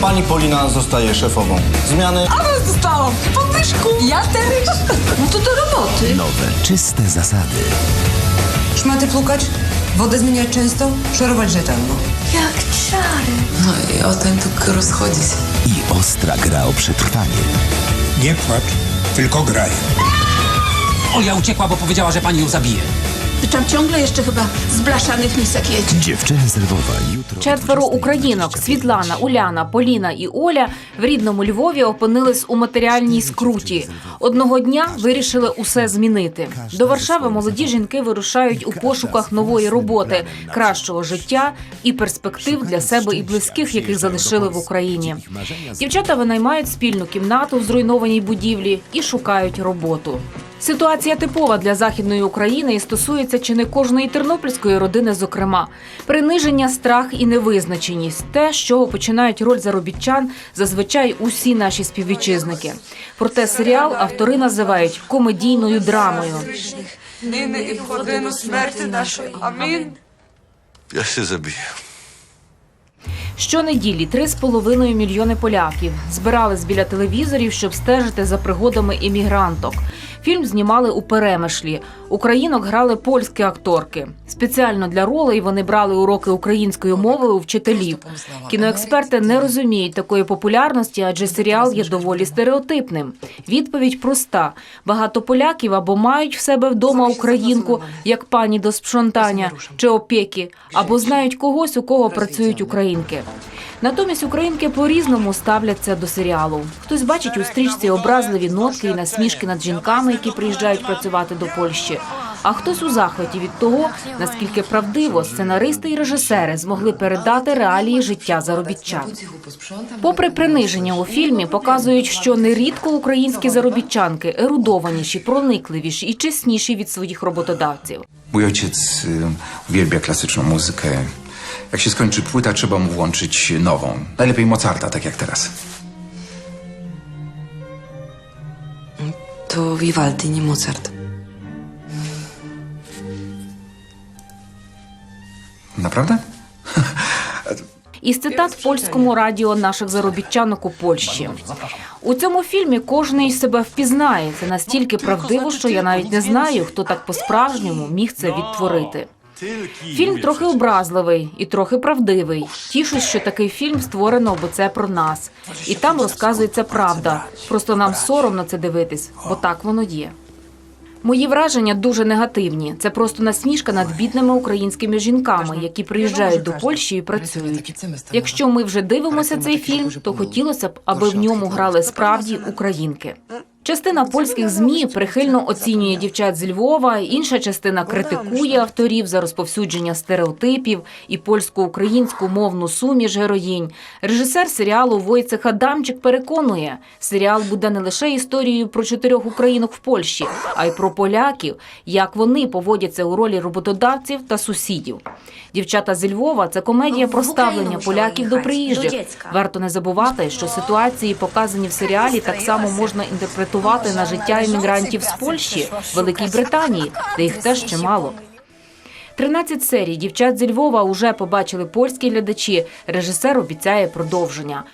Pani Polina zostaje szefową. Zmiany Ale dostałam podwyżku. Ja też. No to do roboty. Nowe, czyste zasady. Szmaty plukać, wodę zmieniać często, szorować rzetelno. Jak czary. No i o tym tylko rozchodzić. I ostra gra o przetrwanie. Nie płacz, tylko graj. Olia uciekła, bo powiedziała, że pani ją zabije. Ty tam ciągle jeszcze chyba z blaszanych misek jedzie. Dziewczyny z Lwowa jutro. Четверо українок Світлана, Уляна, Поліна і Оля в рідному Львові опинились у матеріальній скруті. Одного дня вирішили усе змінити. До Варшави молоді жінки вирушають у пошуках нової роботи, кращого життя і перспектив для себе і близьких, яких залишили в Україні. Дівчата винаймають спільну кімнату в зруйнованій будівлі і шукають роботу. Ситуація типова для західної України і стосується чи не кожної тернопільської родини, зокрема приниження, страх і невизначеність те, з чого починають роль заробітчан зазвичай усі наші співвітчизники. Проте серіал автори називають комедійною драмою. Нині і в годину смерті нашої. Амін. Я się zabiję. Щонеділі 3,5 мільйони поляків збирались біля телевізорів, щоб стежити за пригодами іммігранток. Фільм знімали у перемишлі. Українок грали польські акторки. Спеціально для ролей вони брали уроки української мови у вчителів. Кіноексперти не розуміють такої популярності, адже серіал є доволі стереотипним. Відповідь проста: багато поляків або мають в себе вдома українку, як пані до спшонтання чи опіки, або знають когось, у кого працюють українки. Натомість українки по-різному ставляться до серіалу. Хтось бачить у стрічці образливі нотки і насмішки над жінками, які приїжджають працювати до Польщі. А хтось у захваті від того, наскільки правдиво сценаристи і режисери змогли передати реалії життя заробітчан. Попри приниження у фільмі, показують, що нерідко українські заробітчанки ерудованіші, проникливіші і чесніші від своїх роботодавців. Ojciec y, uwielbia klasyczną muzykę. Jak się skończy płyta, trzeba mu włączyć nową. Najlepiej Mozarta, tak jak. To Vivaldi, nie Mozart. Naprawdę? Із цитат польському радіо наших заробітчанок у Польщі. У цьому фільмі кожний себе впізнає. Це настільки правдиво, що я навіть не знаю, хто так по-справжньому міг це відтворити. Фільм трохи образливий і трохи правдивий. Тішусь, що такий фільм створено, бо це про нас. І там розказується правда. Просто нам соромно це дивитись, бо так воно є. Мої враження дуже негативні. Це просто насмішка над бідними українськими жінками, які приїжджають до Польщі і працюють. Якщо ми вже дивимося цей фільм, то хотілося б, аби в ньому грали справді українки. Частина польських змі прихильно оцінює дівчат з Львова, інша частина критикує авторів за розповсюдження стереотипів і польсько-українську мовну суміш героїнь. Режисер серіалу Войцех Адамчик переконує, серіал буде не лише історією про чотирьох українок в Польщі, а й про поляків, як вони поводяться у ролі роботодавців та сусідів. Дівчата зі Львова це комедія про ставлення поляків до приїжджих. Варто не забувати, що ситуації, показані в серіалі, так само можна інтерпретувати на життя іммігрантів з Польщі, Великій Британії, де їх теж чимало. 13 серій дівчат зі Львова уже побачили польські глядачі. Режисер обіцяє продовження.